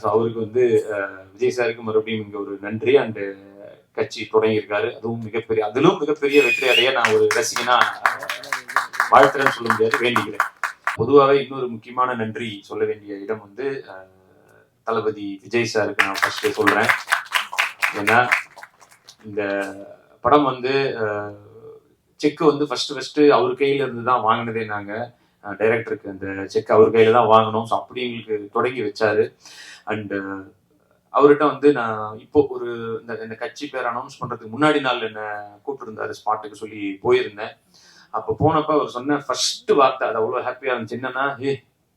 So அவருக்கு வந்து விஜய் சாருக்கு மறுபடியும் இங்கே ஒரு நன்றி. அண்டு கட்சி தொடங்கியிருக்காரு. அதுவும் மிகப்பெரிய அதிலும் மிகப்பெரிய வெற்றி அடைய நான் ஒரு ரசிகனா வாழ்த்துறேன்னு சொல்ல முடியாது வேண்டிக்கிறேன். பொதுவாகவே இன்னொரு முக்கியமான நன்றி சொல்ல வேண்டிய இடம் வந்து தளபதி விஜய் சாருக்கு நான் ஃபர்ஸ்ட் சொல்றேன். ஏன்னா இந்த படம் வந்து செக்கு வந்து ஃபர்ஸ்ட் ஃபர்ஸ்ட் அவர் கையில இருந்து தான் வாங்கினதே நாங்கள் டைரக்டருக்கு அந்த செக் அவர் கையில தான் வாங்கினோம் ஸோ அப்படி எங்களுக்கு தொடங்கி வச்சாரு. அண்டு அவர்கிட்ட வந்து நான் இப்போ ஒரு இந்த இந்த கட்சி பேர் அனௌன்ஸ் பண்ணுறதுக்கு முன்னாடி நாள் என்ன கூப்பிட்டுருந்தாரு ஸ்பாட்டுக்கு சொல்லி போயிருந்தேன். அப்போ போனப்போ அவர் சொன்ன ஃபர்ஸ்ட் வார்த்தை அது அவ்வளோ ஹாப்பியாக இருந்துச்சு. என்னன்னா ஏ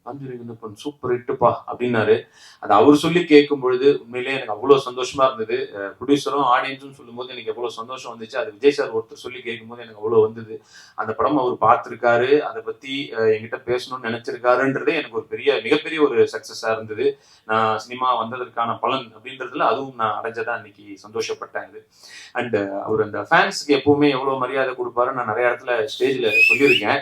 அஞ்சுரிங்கப்பன் சூப்பர் ஹிட்டுப்பா அப்படின்னாரு. அது அவர் சொல்லி கேட்கும் பொழுது உண்மையிலேயே எனக்கு அவ்வளோ சந்தோஷமா இருந்தது. ப்ரொடியூசரும் ஆடியன்ஸும் சொல்லும்போது எனக்கு எவ்வளோ சந்தோஷம் வந்துச்சு. அது விஜய் சார் ஒருத்தர் சொல்லி கேட்கும்போது எனக்கு அவ்வளோ வந்தது. அந்த படம் அவர் பார்த்துருக்காரு. அதை பத்தி என்கிட்ட பேசணும்னு நினைச்சிருக்காருன்றதே எனக்கு ஒரு பெரிய மிகப்பெரிய ஒரு சக்சஸா இருந்தது. நான் சினிமா வந்ததற்கான பலன் அப்படின்றதுல அதுவும் நான் அடைஞ்சதா இன்னைக்கு சந்தோஷப்பட்டேன் இது அண்ட் அவர் அந்த ஃபேன்ஸ்க்கு எப்பவுமே எவ்வளவு மரியாதை கொடுப்பாரு நான் நிறைய இடத்துல ஸ்டேஜ்ல சொல்லியிருக்கேன்.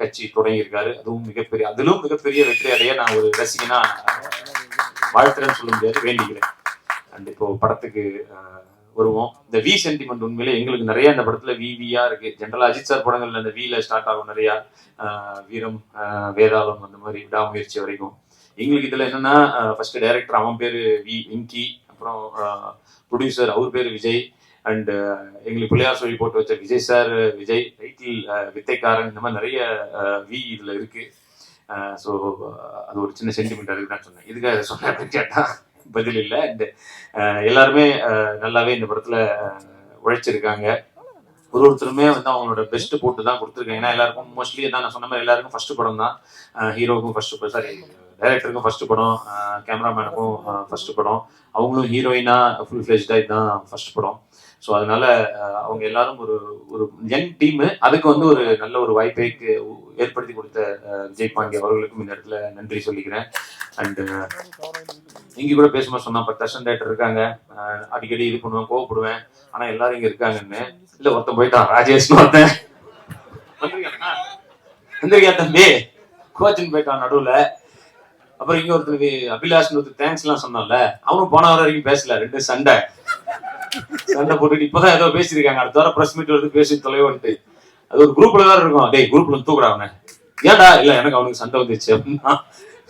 கட்சி தொடங்கியிருக்காரு. அதுவும் மிகப்பெரிய அதிலும் மிகப்பெரிய வெற்றி அடைய நான் ஒரு ரசிகனா வாழ்த்துறேன்னு சொல்ல முடியாது வேண்டிக்கிறேன். அண்ட் இப்போ படத்துக்கு வருவோம். இந்த வி சென்டிமெண்ட் உண்மையிலே எங்களுக்கு நிறைய இந்த படத்துல வி வியா இருக்கு. ஜென்ரலா அஜித் சார் படங்கள்ல அந்த வில ஸ்டார்ட் ஆகும் நிறைய. வீரம் வேதாளம் அந்த மாதிரி விடாமுயற்சி வரைக்கும். எங்களுக்கு இதுல என்னன்னா ஃபர்ஸ்ட் டைரக்டர் அவன் பேரு வி வெங்கி அப்புறம் ப்ரொடியூசர் அவர் பேரு விஜய். அண்ட் uh, எங்களுக்கு பிள்ளையார் சொல்லி போட்டு வச்ச Vijay sir Vijay title uh, Vithaikkaran இந்த மாதிரி நிறைய uh, வி இதில் இருக்கு. ஸோ அது ஒரு சின்ன சென்டிமெண்ட் அதுக்கு தான் சொன்னேன். இதுக்காக இதை சொன்னேன் அப்படின்னு கேட்டால் பதில் இல்லை. அண்ட் எல்லாருமே நல்லாவே இந்த படத்தில் உழைச்சிருக்காங்க. ஒரு ஒருத்தருமே வந்து அவங்களோட பெஸ்ட் போட்டு தான் கொடுத்துருக்காங்க. ஏன்னா எல்லாருக்கும் மோஸ்ட்லி தான் நான் சொன்ன மாதிரி எல்லாருக்கும் ஃபர்ஸ்ட் படம் தான் ஹீரோவுக்கும் ஃபர்ஸ்ட் சாரி டைரக்டருக்கும் ஃபர்ஸ்ட் படம் கேமராமேனுக்கும் ஃபர்ஸ்ட் படம். அவங்களும் ஹீரோயினா ஃபுல் ஃபிளெஜ்டா இதுதான் ஃபர்ஸ்ட் படம். ஸோ அதனால அவங்க எல்லாரும் ஒரு ஒரு யங் டீமு அதுக்கு வந்து ஒரு நல்ல ஒரு வாய்ப்பை ஏற்படுத்தி கொடுத்த விஜய் பாண்டி அவர்களுக்கும் இந்த இடத்துல நன்றி சொல்லிக்கிறேன். அண்டு இங்கே கூட பேசும்போது சொன்னா பத்து அசன் டேரக்டர் இருக்காங்க. அடிக்கடி இது பண்ணுவேன் கோவப்படுவேன். ஆனால் எல்லாரும் இங்கே இருக்காங்கன்னு. இல்லை ஒருத்தன் போயிட்டான் ராஜேஷ்னு ஒருத்தன். வந்திருக்கானா? வந்திருக்கியா தம்பி. கோச்சின் போயிட்டான் நடுவில். அப்புறம் இங்க ஒருத்தருக்கு அபிலாஷ் ஒருத்தர் தேங்க்ஸ் எல்லாம் சொன்னான்ல அவனும் போன வாரம் வரைக்கும் பேசல ரெண்டு சண்டை. சண்டை போட்டுட்டு இப்பதான் ஏதோ பேசியிருக்காங்க. அடுத்த வாரம் பிரஸ் மீட் வந்து பேசி தொலைவன்ட்டு அது ஒரு குரூப்ல வேற இருக்கும். டேய் குரூப்ல தூக்குறா அவனை. ஏன்டா? இல்ல எனக்கு அவனுக்கு சண்டை வந்துச்சு அப்படின்னா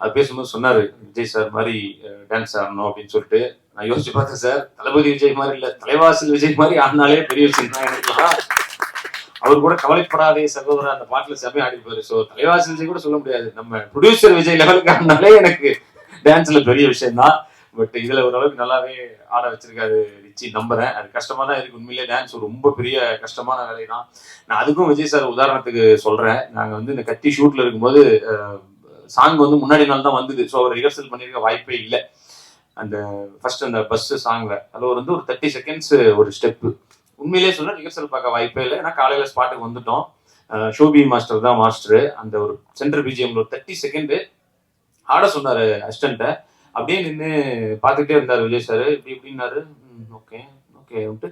அது பேசும்போது சொன்னார் விஜய் சார் மாதிரி டான்ஸ் ஆடணும் அப்படின்னு சொல்லிட்டு. நான் யோசிச்சு பார்த்தேன் சார். தளபதி விஜய் மாதிரி இல்லை தலைவாசல் விஜய் மாதிரி ஆடினாலே பெரிய விஷயம் தான் எனக்குலாம் அவர் கூட கவலைப்படாதே சகோதரர் அந்த பாட்டில் செமையா ஆடிப்பாரு ஸோ தலைவாசல் விஜய் கூட சொல்ல முடியாது. நம்ம ப்ரொடியூசர் விஜய் லெவலுக்கு ஆடினாலே எனக்கு டான்ஸில் பெரிய விஷயம் தான். பட் இதில் ஓரளவுக்கு நல்லாவே ஆட வச்சிருக்காரு ரிச்சி நம்புறேன். அது கஷ்டமாக தான் இருக்கு. உண்மையிலே டான்ஸ் ரொம்ப பெரிய கஷ்டமான வேலை தான் நான் அதுக்கும் விஜய் சார் உதாரணத்துக்கு சொல்கிறேன் நாங்கள் வந்து இந்த கத்தி ஷூட்டில் இருக்கும்போது சாங் வந்து முன்னாடி நாள் தான் வந்தது. ஸோ அவர் ரிஹர்சல் பண்ணியிருக்க வாய்ப்பே இல்லை. அந்த ஃபர்ஸ்ட் அந்த பஸ் சாங்ல அதில் வந்து ஒரு தேர்ட்டி செகண்ட்ஸ் ஒரு ஸ்டெப்பு உண்மையிலேயே சொல்ல ரிஹர்சல் பார்க்க வாய்ப்பே இல்லை. ஏன்னா காலையில் ஸ்பாட்டுக்கு வந்துட்டோம். ஷோபி மாஸ்டர் தான் மாஸ்டர் அந்த ஒரு சென்ட்ரல் பிஜிஎம்ல ஒரு தேர்ட்டி செகண்டு ஆட சொன்னார் அசிஸ்டண்ட்டை அப்படியே நின்று பார்த்துக்கிட்டே இருந்தார் விஜய் சார் இப்படி இப்படின்னாரு. ஓகே ஓகே விட்டு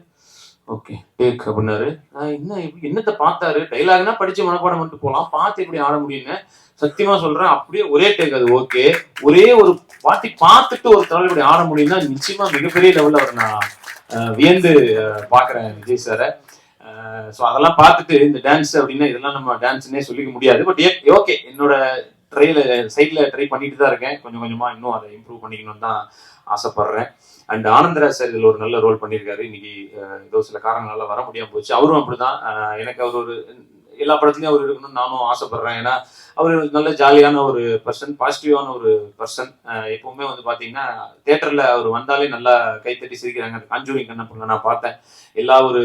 ஓகே. டேக் அப்படின்னாரு. என்ன என்னத்தை பார்த்தாரு? டைலாக்னா படிச்சு மனப்பாடம் பண்ணிட்டு போகலாம் பார்த்து எப்படி ஆட முடியும்னு சத்தியமா சொல்றேன். அப்படியே ஒரே டேக் அது. ஓகே. ஒரே ஒரு வாட்டி பார்த்துட்டு ஒரு தடவை இப்படி ஆட முடியும்னா நிச்சயமா மிகப்பெரிய லெவல்ல அவர் நான் வியந்து பாக்குறேன் விஜய் சாரை ஸோ அதெல்லாம் பார்த்துட்டு இந்த டான்ஸ் அப்படின்னா இதெல்லாம் நம்ம டான்ஸ்னே சொல்லிக்க முடியாது. பட் ஓகே என்னோட ட்ரைல சைட்ல ட்ரை பண்ணிட்டு தான் இருக்கேன். கொஞ்சம் கொஞ்சமா இன்னும் அதை இம்ப்ரூவ் பண்ணிக்கணும்னு தான் ஆசைப்படுறேன். அண்ட் ஆனந்தராஜ் சார் இதில் ஒரு நல்ல ரோல் பண்ணியிருக்காரு. இன்னைக்கு ஏதோ சில காரணங்களால வர முடியாம போச்சு. அவரும் அப்படிதான். எனக்கு அவர் ஒரு எல்லா படத்துலயும் அவர் இருக்கணும்னு நானும் ஆசைப்படுறேன். ஏன்னா அவர் நல்ல ஜாலியான ஒரு பர்சன் பாசிட்டிவான ஒரு பர்சன் எப்பவுமே வந்து பாத்தீங்கன்னா தேட்டரில் அவர் வந்தாலே நல்லா கைத்தட்டி சிரிக்கிறாங்க. அந்த காஞ்சூரிங் கண்ணப்பங்க நான் பார்த்தேன். எல்லா ஒரு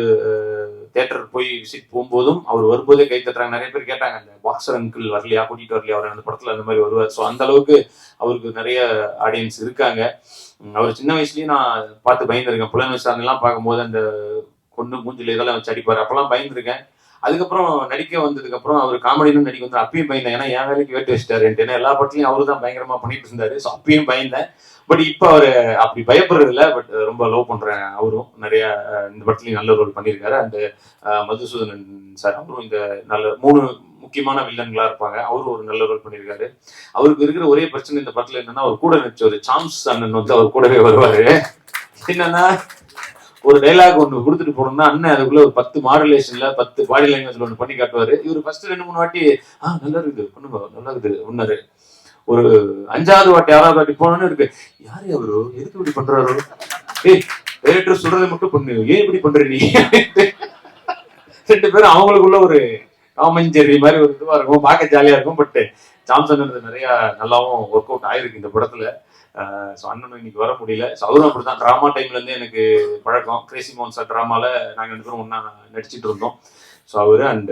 தியேட்டர் போய் விசிட் போகும்போதும் அவர் வரும்போதே கை தட்டுறாங்க. நிறைய பேர் கேட்டாங்க அந்த பாக்ஸர் அங்கிள் வரலையா? கூட்டிட்டு வரலையா? அவர் அந்த படத்துல அந்த மாதிரி வருவார். ஸோ அந்த அளவுக்கு அவருக்கு நிறைய ஆடியன்ஸ் இருக்காங்க. அவர் சின்ன வயசுலயே நான் பார்த்து பயந்துருக்கேன். புலன் விசாரணைலாம் பார்க்கும்போது அந்த கொண்டு மூஞ்சில் இதெல்லாம் வச்சு அடிப்பார். அப்பெல்லாம் பயந்துருக்கேன். அதுக்கப்புறம் நடிக்க வந்ததுக்கு அப்புறம் அவர் காமெடினும் நடிக்க வந்து அப்பயும் பயந்தேன். ஏன்னா என் வேலைக்கு வேட்டு வச்சிட்டாரு. ஏன்னா எல்லா படத்துலையும் அவரு தான் பயங்கரமா பண்ணிட்டு இருந்தாரு. ஸோ அப்பயும் பயந்தேன். பட் இப்போ அவர் அப்படி பயப்படுறது பட் ரொம்ப லவ் பண்றேன் அவரும் நிறைய இந்த படத்துலயும் நல்ல ரோல் பண்ணியிருக்காரு. அந்த மதுசூதனன் சார் அவரும் இந்த நல்ல மூணு முக்கியமான வில்லன்களா இருப்பாங்க. அவரும் ஒரு நல்ல ரோல் பண்ணியிருக்காரு. அவருக்கு இருக்கிற ஒரே பிரச்சனை இந்த படத்துல என்னன்னா அவர் கூட நடிச்ச ஒரு சாம்ஸ் அண்ணன் வந்து அவர் கூடவே வருவாரு. என்னன்னா ஒரு டைலாக் ஒன்று கொடுத்துட்டு போனோம்னா அண்ணன் அதுக்குள்ள ஒரு பத்து மாடுலேஷன்ல பத்து பாடி லாங்குவேஜ்ல ஒன்று பண்ணி காட்டுவாரு. இவர் ஃபர்ஸ்ட் ரெண்டு மூணு வாட்டி ஆஹ் நல்லா இருக்குது பண்ணுங்க நல்லா இருக்குது உன்னாரு ஒரு அஞ்சாவது வாட்டி ஆறாவது வாட்டி போனோன்னு இருக்கு. யாரு அவரு? எதுக்கு இப்படி பண்றாரு? ஏய் டைரக்டர் சொல்றதை மட்டும் பண்ணு. ஏன் இப்படி பண்ற நீ? ரெண்டு பேரும் அவங்களுக்குள்ள ஒரு காமஞ்சேரி மாதிரி ஒரு இதுவா இருக்கும். பார்க்க ஜாலியா இருக்கும். பட் ஜாம்சன் நிறைய நல்லாவும் ஒர்க் அவுட் ஆயிருக்கு இந்த படத்துல. ஸோ அண்ணனும் இன்னைக்கு வர முடியல. ஸோ அவரும் அப்படிதான் ட்ராமா டைம்ல இருந்து எனக்கு பழக்கம். கிரேசி மோன்சா சார் ட்ராமால நாங்க ரெண்டு பேரும் ஒன்னா நடிச்சிட்டு இருந்தோம். ஸோ அவரு அண்ட்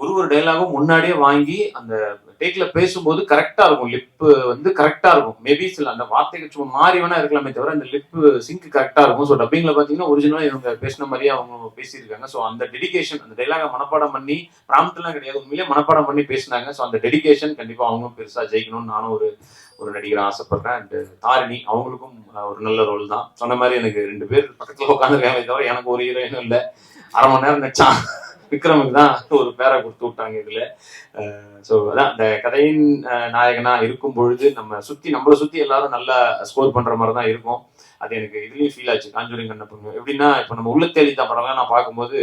ஒரு ஒரு டைலாகும் முன்னாடியே வாங்கி அந்த டேக்ல பேசும்போது கரெக்டா இருக்கும். லிப்பு வந்து கரெக்டா இருக்கும். மேபி சில அந்த வார்த்தைகள் சும்மா மாறி வேணா இருக்கலாமே தவிர அந்த லிப் சிங்க் கரெக்டா இருக்கும். ஸோ டப்பிங்ல பாத்தீங்கன்னா ஒரிஜினலா இவங்க பேசின மாதிரியே அவங்க பேசியிருக்காங்க. ஸோ அந்த டெடிகேஷன் அந்த டைலாக மனப்பாடம் பண்ணி பிராம்ப்ட்லாம் கிடையாது. உண்மையிலே மனப்பாடம் பண்ணி பேசினாங்க. ஸோ அந்த டெடிகேஷன் கண்டிப்பா அவங்களும் பெருசா ஜெயிக்கணும்னு நானும் ஒரு ஒரு நடிகரை ஆசைப்படுறேன். அண்ட் தாரிணி அவங்களுக்கும் ஒரு நல்ல ரோல் தான். சொன்ன மாதிரி எனக்கு ரெண்டு பேர் பக்கத்துல உட்காந்துருக்காங்க தவிர எனக்கு ஒரு ஹீரோயினும் இல்லை. அரை மணி நேரம் நடிச்சான் விக்ரமுக்கு தான் ஒரு பேரை கொடுத்து விட்டாங்க இதுல. ஸோ அதான் இந்த கதையின் நாயகனா இருக்கும் பொழுது நம்ம சுத்தி நம்மளை சுத்தி எல்லாரும் நல்லா ஸ்கோர் பண்ற மாதிரி தான் இருக்கும். அது எனக்கு இதுலயும் ஃபீல் ஆச்சு. காஞ்சூரிங் கண்ணப்பங்க எப்படின்னா இப்போ நம்ம உள்ள தேடி தான் படம்லாம் நான் பார்க்கும்போது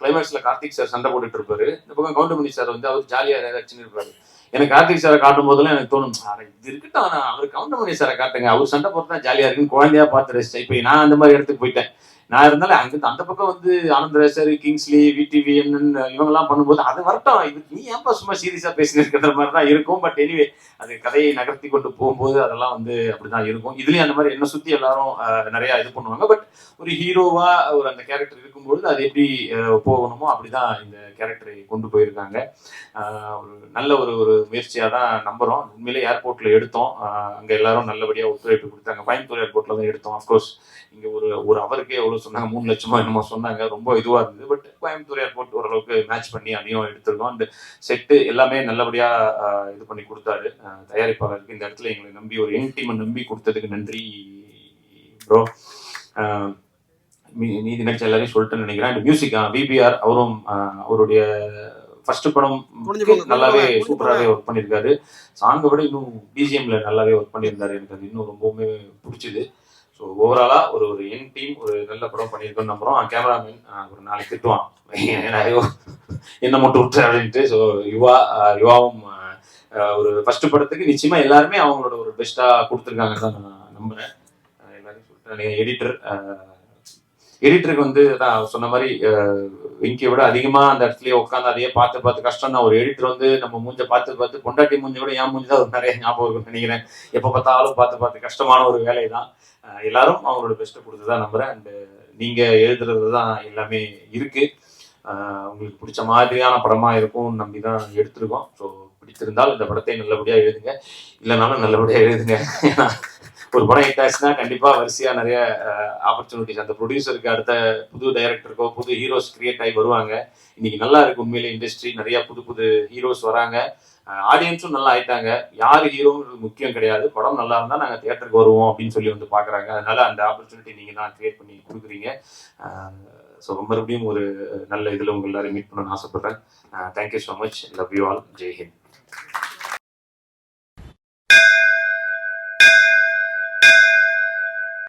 கிளைமேக்ஸ்ல கார்த்திக் சார் சண்டை போட்டுட்டு இருப்பாரு. இந்த பக்கம் கவுண்டமணி சார் வந்து அவர் ஜாலியா ஏதாச்சும் இருப்பாரு. எனக்கு கார்த்திக் சாரை காட்டும் போதெல்லாம் எனக்கு தோணும் இது இருக்கட்டும். ஆனா அவர் கவுண்டமணி சாரை காட்டுங்க. அவர் சண்டை போட்டு தான் ஜாலியா இருக்குன்னு குழந்தையா பார்த்து ரசிச்சேன் இப்போ நான் அந்த மாதிரி இடத்துக்கு போயிட்டேன். நான் இருந்தாலும் அங்க அந்த பக்கம் வந்து ஆனந்தராஜர் கிங்ஸ்லி விடிவி இவங்கெல்லாம் பண்ணும்போது அது வரட்டும். இது நீ ஏன்பா சும்மா சீரியஸாக பேசினிருக்கிற மாதிரி தான் இருக்கும். பட் எனிவே அது கதையை நகர்த்தி கொண்டு போகும்போது அதெல்லாம் வந்து அப்படிதான் இருக்கும். இதுலேயும் அந்த மாதிரி என்ன சுற்றி எல்லாரும் நிறையா இது பண்ணுவாங்க. பட் ஒரு ஹீரோவா ஒரு அந்த கேரக்டர் இருக்கும்பொழுது அது எப்படி போகணுமோ அப்படிதான் இந்த கேரக்டரை கொண்டு போயிருக்காங்க. ஒரு நல்ல ஒரு ஒரு முயற்சியாக தான் நம்புறோம். உண்மையிலே ஏர்போர்ட்டில் எடுத்தோம். அங்கே எல்லாரும் நல்லபடியாக ஒத்துழைப்பு கொடுத்தாங்க. கோயம்புத்தூர் ஏர்போர்ட்டில் தான் எடுத்தோம். அஃப்கோர்ஸ் இங்கே ஒரு ஒரு அவருக்கே சொன்னாங்க மூணு லட்சமா என்னமோ சொன்னாங்க. ரொம்ப இதுவா இருந்தது. பட் கோயம்புத்தூர் ஏர்போர்ட் ஓரளவுக்கு மேட்ச் பண்ணி அதையும் எடுத்திருக்கோம் அந்த செட்டு எல்லாமே நல்லபடியா அஹ், இது பண்ணி கொடுத்தாரு. தயாரிப்பாளருக்கு இந்த இடத்துல எங்களை நம்பி ஒரு யங் டீமை நம்பி கொடுத்ததுக்கு நன்றி ப்ரோ நீதி நடிச்ச எல்லாரையும் சொல்லிட்டு நினைக்கிறேன். அண்ட் மியூசிக் பிபிஆர் அவரும் அவருடைய ஃபர்ஸ்ட் படம் நல்லாவே. சூப்பராகவே ஒர்க் பண்ணியிருக்காரு. சாங்கை விட இன்னும் பிஜிஎம்ல நல்லாவே ஒர்க் பண்ணியிருந்தாரு. எனக்கு அது இன்னும் ரொம்பவுமே பிடிச்சது. ஸோ ஓவராலா ஒரு ஒரு யங் டீம் ஒரு நல்ல படம் பண்ணியிருக்கோம்னு நம்புறோம். கேமராமேன் ஒரு நாளைக்கு திட்டுவான். என்ன மட்டும் விட்டு அப்படின்ட்டு. ஸோ யுவா யுவாவும் ஒரு ஃபர்ஸ்ட் படத்துக்கு நிச்சயமா எல்லாருமே அவங்களோட ஒரு பெஸ்டா கொடுத்துருக்காங்கன்னு தான் நான் நம்புறேன். அஹ், எல்லாரையும் சொல்லிட்டேன் எடிட்டர் எடிட்டருக்கு வந்து தான் சொன்ன மாதிரி விங்கியை விட அதிகமா அந்த இடத்துலயே உட்காந்து அதையே பார்த்து பார்த்து கஷ்டம் தான். ஒரு எடிட்டர் வந்து நம்ம மூஞ்ச பார்த்து பார்த்து பொண்டாட்டி மூஞ்ச விட என் மூஞ்சி தான் நிறைய ஞாபகம் இருக்கும்னு நினைக்கிறேன். எப்போ பார்த்தாலும் பார்த்து பார்த்து கஷ்டமான ஒரு வேலை தான். எல்லாரும் அவங்களோட பெஸ்ட்டை கொடுத்து தான் நம்புறேன். அண்ட் நீங்க எழுதுறது தான் எல்லாமே இருக்கு. உங்களுக்கு பிடிச்ச மாதிரியான படமா இருக்கும்னு நம்பி தான் எடுத்திருக்கோம். ஸோ பிடித்திருந்தால் இந்த படத்தை நல்லபடியா எழுதுங்க. இல்லைனாலும் நல்லபடியா எழுதுங்க. ஏன்னா ஒரு படம் ஹிட் ஆச்சுன்னா கண்டிப்பா வரிசையா நிறைய ஆப்பர்ச்சுனிட்டிஸ் அந்த ப்ரொடியூசருக்கு அடுத்த புது டைரக்டருக்கோ புது ஹீரோஸ் கிரியேட் ஆகி வருவாங்க. இன்னைக்கு நல்லா இருக்கு உண்மையிலே இண்டஸ்ட்ரி நிறைய புது புது ஹீரோஸ் வராங்க. ஆடியன்ஸும் நல்லா ஆயிட்டாங்க. யார் ஹீரோங்கிறது முக்கியம் கிடையாது. படம் நல்லா இருந்தால் நாங்கள் தியேட்டருக்கு வருவோம் அப்படின்னு சொல்லி வந்து பார்க்குறாங்க. அதனால அந்த ஆப்பர்ச்சுனிட்டி நீங்கள் தான் கிரியேட் பண்ணி கொடுக்குறீங்க. ஸோ மறுபடியும் ஒரு நல்ல இதில் உங்கள் எல்லாரும் மீட் பண்ணணும்னு ஆசைப்படுறேன். Thank you so much love you all Jai Hind